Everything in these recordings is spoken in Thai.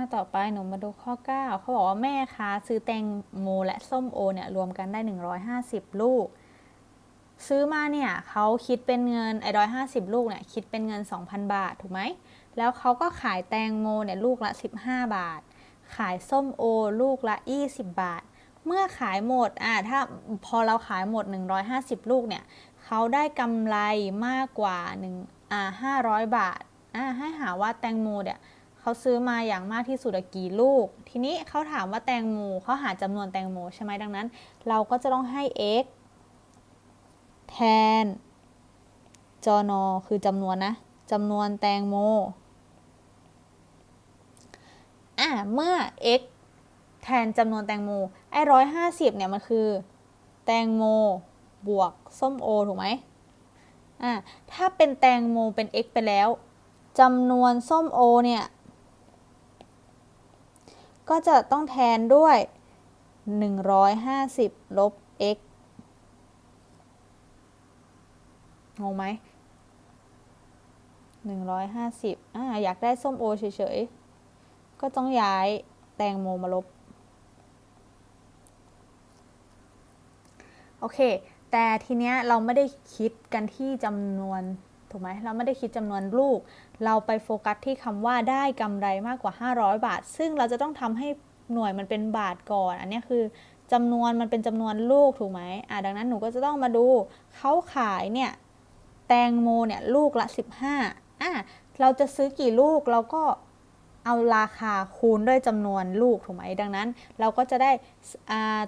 าต่อไปหนูมาดูข้อ 9 เขาบอกว่าแม่ค้าซื้อแตงโมและส้มโอเนี่ยรวมกันได้ 150 ลูก ซื้อมาเนี่ยเขาคิดเป็นเงินไอ้ร้อยห้าสิบลูกเนี่ยคิดเป็นเงิน 2,000 บาทถูกไหม แล้วเขาก็ขายแตงโมเนี่ยลูกละ 15 บาท ขายส้มโอลูกละ 20 บาท เมื่อขายหมดอ่าถ้าพอเราขายหมด 150 ลูกเนี่ยเขาได้กำไรมากกว่า1อ่า500 บาทอ่าให้หาว่าแตงโมเนี่ย เขาซื้อมาอย่างมากที่สุดกี่ลูก ทีนี้เขาถามว่าแตงโมเขาหาจำนวนแตงโมใช่ไหมดังนั้น เราก็จะต้องให้ x แทนจอนอคือจำนวนนะจำนวนแตงโมอะเมื่อ x แทนจำนวนแตงโมไอ้ร้อยห้าสิบเนี่ยมันคือ แตงโมบวกส้มโอถูกไหมอะถ้าเป็นแตงโมเป็น x ไปแล้วจำนวนส้มโอเนี่ย ก็จะต้องแทนด้วย 150 ลบ x งงไหมหนึ่งร้อยห้าสิบอ่าอยากได้ส้มโอเฉยๆ ก็ต้องย้ายแตงโมมาลบ โอเค แต่ทีเนี้ยเราไม่ได้คิดกันที่จำนวน ถูกไหมเราไม่ได้คิดจำนวนลูก เราไปโฟกัสที่คำว่าได้กำไรมากกว่า 500 บาท ซึ่งเราจะต้องทำให้หน่วยมันเป็นบาทก่อน อันนี้คือจำนวนมันเป็นจำนวนลูกถูกไหมอ่าดังนั้นหนูก็จะต้องมาดูเขาขายเนี่ยแตงโมเนี่ยลูกละ 15อะเราจะซื้อกี่ลูกเราก็เอาราคาคูณด้วยจำนวนลูกถูกไหมดังนั้น เราก็จะได้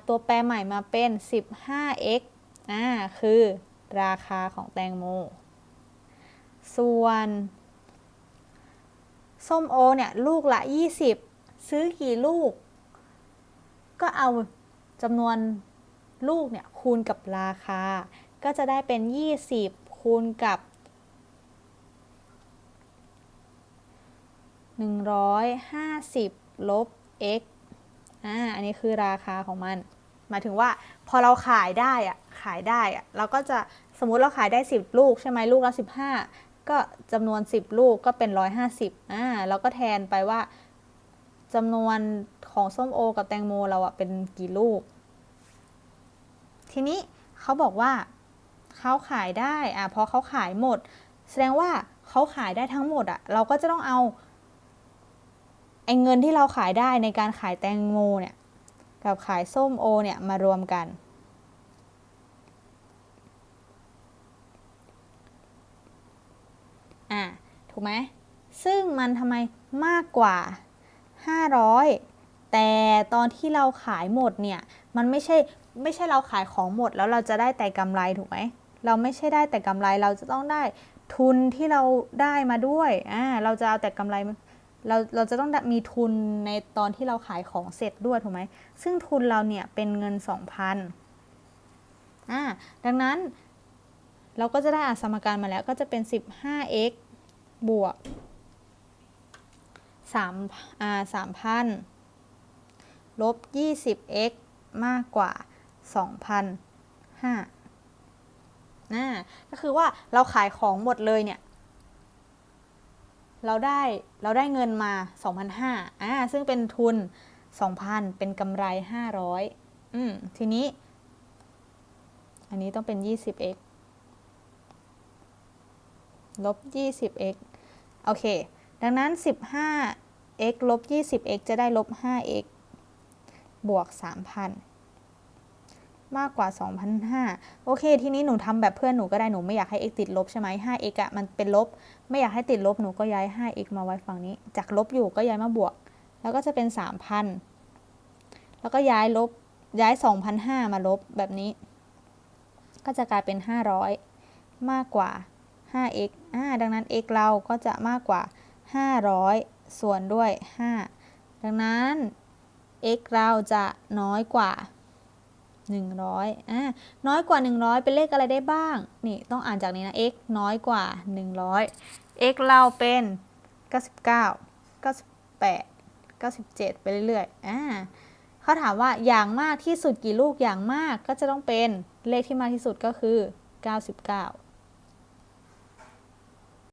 ตัวแปรใหม่มาเป็น 15x อ่าคือราคาของแตงโม ส่วนส้มโอเนี่ยลูกละ 20 ซื้อกี่ลูก ก็เอาจำนวนลูกเนี่ยคูณกับราคา ก็จะได้เป็น 20 คูณกับ 150 ลบ x อ่าอันนี้คือราคาของมัน หมายถึงว่าพอเราขายได้อะขายได้อะเราก็จะสมมติเราขายได้ 10 ลูกใช่ไหมลูกละ 15 ก็จำนวน 10 ลูกก็เป็น 150อ่าเราก็แทนไปว่าจำนวนของส้มโอ กับแตงโมเราอะเป็นกี่ลูก ทีนี้เขาบอกว่าเขาขายได้อะพอเขาขายหมด แสดงว่าเขาขายได้ทั้งหมดอะเราก็จะต้องเอาไอ้เงินที่เราขายได้ในการขายแตงโมเนี่ย กับขายส้มโอเนี่ยมารวมกัน อะถูกไหมซึ่งมันทำไมมากกว่า 500 แต่ตอนที่เราขายหมดเนี่ย มันไม่ใช่ไม่ใช่เราขายของหมดแล้วเราจะได้แต่กำไรถูกไหม เราไม่ใช่ได้แต่กำไรเราจะต้องได้ทุนที่เราได้มาด้วย อ่า เราจะเอาแต่กำไร เรา เราจะต้องมีทุนในตอนที่เราขายของเสร็จด้วยถูกไหม ซึ่งทุนเราเนี่ยเป็นเงิน 2,000อ่า ดังนั้น เราก็จะได้อาสมการมาแล้วก็จะเป็น 15x บวก3อ่า3,000ลบ 20x มากกว่า 2,005นะก็คือว่าเราขายของหมดเลยเนี่ย เราได้เราได้เงินมา 2,005อ่าซึ่งเป็นทุน 2,000 เป็นกำไร 500อืมทีนี้ อันนี้ต้องเป็น 20x ลบ 20x โอเค ดังนั้น 15x ลบ 20x จะได้ลบ 5x บวก 3,000 มากกว่า 2,500 โอเค ทีนี้หนูทำแบบเพื่อนหนูก็ได้ หนูไม่อยากให้ x ติดลบใช่ไหม 5x อะมันเป็นลบ ไม่อยากให้ติดลบ หนูก็ย้าย 5x มาไว้ฝั่งนี้ จากลบอยู่ก็ย้ายมาบวก แล้วก็จะเป็น 3,000 แล้วก็ย้ายลบ ย้าย 2,500 มาลบแบบนี้ ก็จะกลายเป็น 500 มากกว่า 5x อ่าดังนั้น x เราก็จะมากกว่า 500 ส่วนด้วย 5 ดังนั้น x เราจะน้อยกว่า 100อ่าน้อยกว่า 100 เป็นเลขอะไรได้บ้าง นี่ต้องอ่านจากนี้นะ x น้อยกว่า 100 x เราเป็น 99 98 97 ไปเรื่อยๆอ่าเขาถามว่าอย่างมากที่สุดกี่ลูกอย่างมากก็จะต้องเป็นเลขที่มากที่สุดก็คือ 99